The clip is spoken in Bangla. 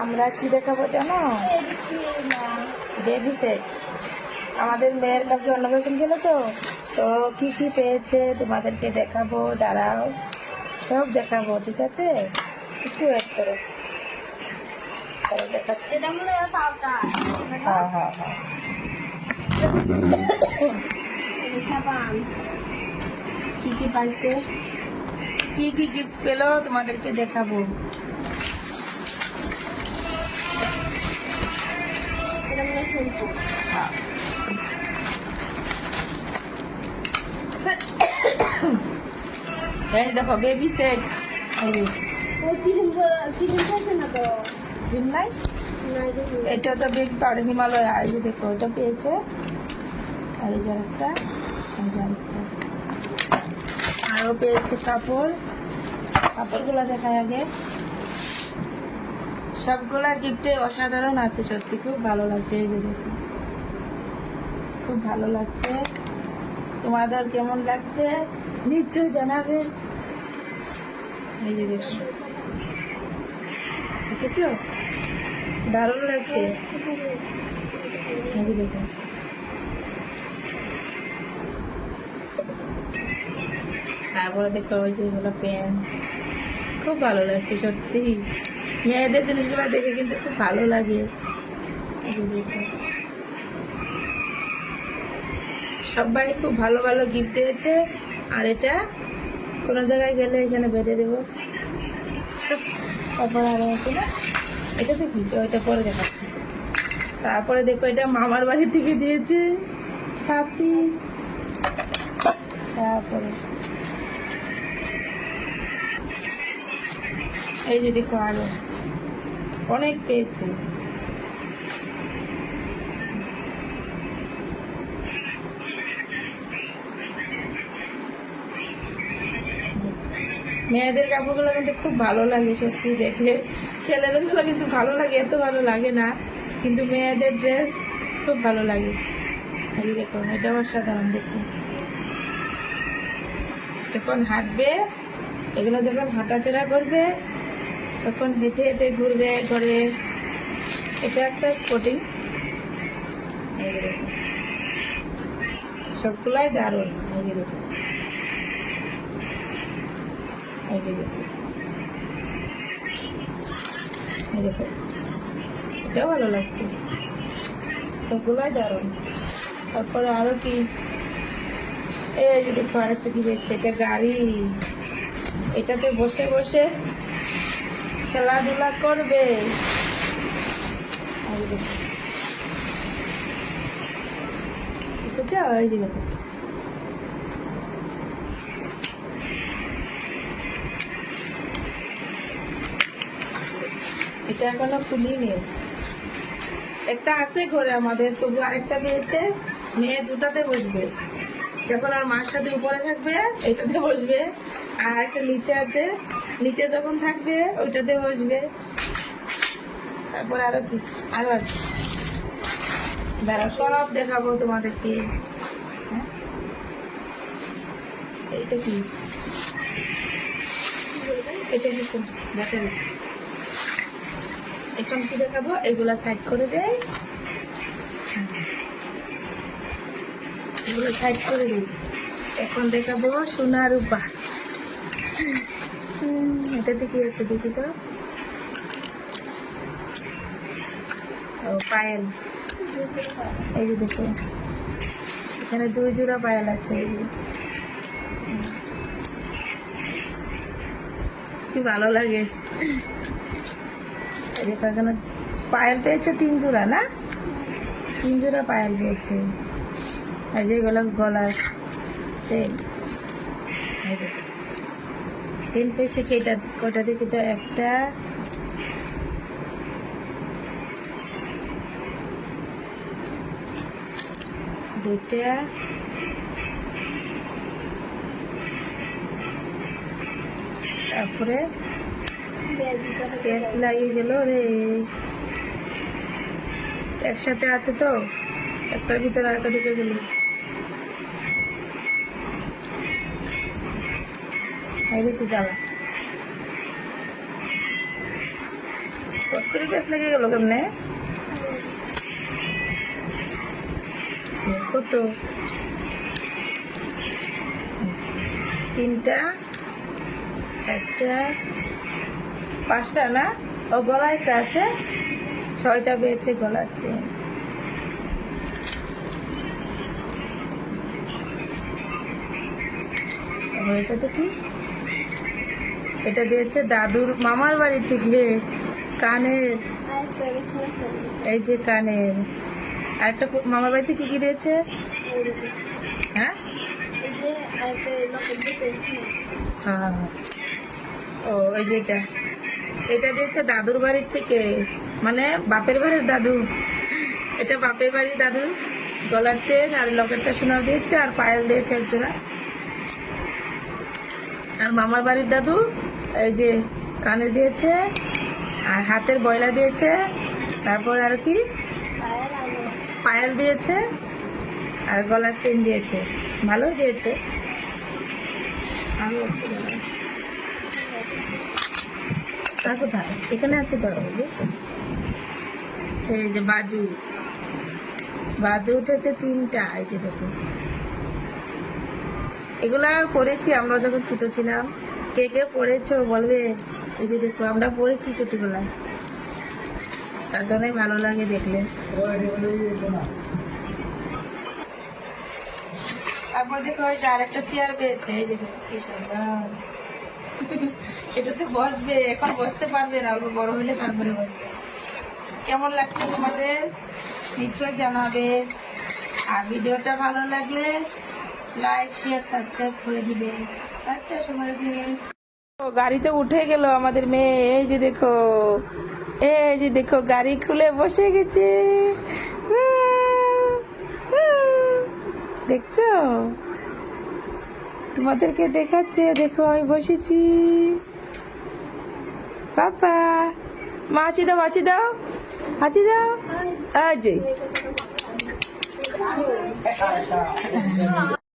আমরা কি দেখাবো জানো? বেবি সেট আমাদের মেয়ের কাছে অন্নপ্রাশন গেল তো তো কি কি পেয়েছে তোমাদেরকে দেখাবো? দাঁড়াও সব দেখাবো ঠিক আছে? একটু ওয়েট করো। দেখাচ্ছি। হ্যাঁ হ্যাঁ হ্যাঁ কি কি পাইছে? কি কি গিফট পেল তোমাদেরকে দেখাবো? এই দেখো বেবি সেট এটা তো বিগ পাউডার হিমালয় এই যে দেখো এটা পেয়েছে। আর আরও পেয়েছে কাপড়। কাপড়গুলো দেখায় আগে। সবগুলা গিফটে অসাধারণ আছে, সত্যি খুব ভালো লাগছে এই যে দেখো খুব ভালো লাগছে। তোমাদের কেমন লাগছে? নিশ্চয়ই জানাবে। এই যে দেখো দেখেছ? দারুণ লাগছে। এই যে দেখো তারপরে দেখো ওই যে এগুলো পেন খুব ভালো লাগছে, সত্যি। মেয়েদের জিনিসগুলো দেখে কিন্তু খুব ভালো লাগে। সবাই খুব ভালো ভালো গিফট দিয়েছে। আর এটা কোনো জায়গায় গেলে এখানে বেঁধে দেবো। তারপর আরও আছে না? এটা দেখি তো এটা পরে দেখাচ্ছি। তারপরে দেখো এটা মামার বাড়ি থেকে দিয়েছে ছাতি। তারপরে এই যে দেখো আরও। অনেক পেয়েছে। মেয়েদের কাপড়গুলো কিন্তু খুব ভালো লাগে সত্যি দেখলে ছেলেদেরগুলো কিন্তু ভালো লাগে, এত ভালো লাগে না। কিন্তু মেয়েদের ড্রেস খুব ভালো লাগে। এই দেখো এটাও অসাধারণ দেখুন যখন হাঁটবে, এগুলো যখন হাঁটাচড়া করবে তখন হেঁটে হেঁটে ঘুরবে, ঘরে। এটা একটা স্পোর্টিং সবগুলাই দারুণ। এটাও ভালো লাগছে। সবগুলাই দারুণ। তারপরে আরও কি? এই যদি আরেকটা কি দেখছে? এটা গাড়ি। এটাতে বসে বসে খেলাধুলা করবে। এটা এখনও খুলিনি। একটা আছে ঘরে আমাদের, তবু আরেকটা পেয়েছে। মেয়ে দুটাতে বসবে। যখন আর মার সাথে উপরে থাকবে, এটাতে বসবে। আর একটা নিচে আছে। নিচে যখন থাকবে ওইটাতে বসবে। তারপর আরও কি? আরও আছে। দাঁড়া সব দেখাবো তোমাদেরকে। হ্যাঁ? এটা কি? এটা কি ব্যাটারি। এখন কি দেখাবো? এগুলা সাইড করে দেয় এগুলো সাইড করে দিই। এখন দেখাবো সোনা রূপা। এটাতে কি আছে দেখি তো পায়েল। এই যে দেখো, এখানে দুই জোড়া পায়েল আছে। কি ভালো লাগে। এখানে পায়েল পেয়েছে তিন জোড়া, না? তিন জোড়া পায়েল পেয়েছে। এই যে গলা গলার চেন দেখো। চেন পেয়েছে কেটা কটা দেখি তো? একটা। দুটা তারপরে গ্যাস লাগিয়ে গেল রে। একসাথে আছে তো? একটার ভিতরে আরেকটা ঢুকে গেল। দেখি জ্বালা করে গ্যাস লেগে গেল কেমনে? কত? তিনটা, চারটা, পাঁচটা না? ও গলা একটা আছে, ছয়টা পেয়েছে গলার চেন হয়েছে তো কি? এটা দিয়েছে দাদুর মামার বাড়ি থেকে কানের। এই যে কানের। আর একটা মামার বাড়িতে কি কি দিয়েছে? হ্যাঁ? হ্যাঁ। ও, এই যে এটা। এটা দিয়েছে দাদুর বাড়ির থেকে। মানে বাপের বাড়ির দাদু। এটা বাপের বাড়ির দাদু। গলার চেন আর লকেটটা সোনার দিয়েছে আর পায়েল দিয়েছে একজোড়া। আর মামার বাড়ির দাদু? এই যে কানে দিয়েছে, আর হাতের বয়লা দিয়েছে, তারপর আর কি? পায়েল দিয়েছে, আর গলার চেন দিয়েছে। ভালোই দিয়েছে। আরও আছে। তা কোথায়? এখানে আছে তো এই যে বাজু। বাজু উঠেছে তিনটা, এই যে দেখুন। এগুলা পড়েছি আমরা যখন ছোট ছিলাম। কে কে পড়েছো বলবে? এই যে দেখো, আমরা পড়েছি ছোটবেলায় তার জন্যই ভালো লাগে দেখলে। তারপর দেখো, ওই যে আরেকটা চেয়ার এই যে কি বসবে, এখন বসতে পারবে না বড় হলে তারপরে কেমন লাগছে তোমাদের? নিশ্চয় জানাবে। আর ভিডিওটা ভালো লাগলে লাইক শেয়ার সাবস্ক্রাইব করে দিবে। সময় গাড়িতে উঠে গেল আমাদের মেয়ে। এই যে দেখো এই যে দেখো গাড়ি খুলে বসে গেছে। দেখছ? তোমাদেরকে দেখাচ্ছে দেখো আমি বসেছি। পাপা মা আছি দাও মাছি দাও আছি দাও। আর এই যে। এই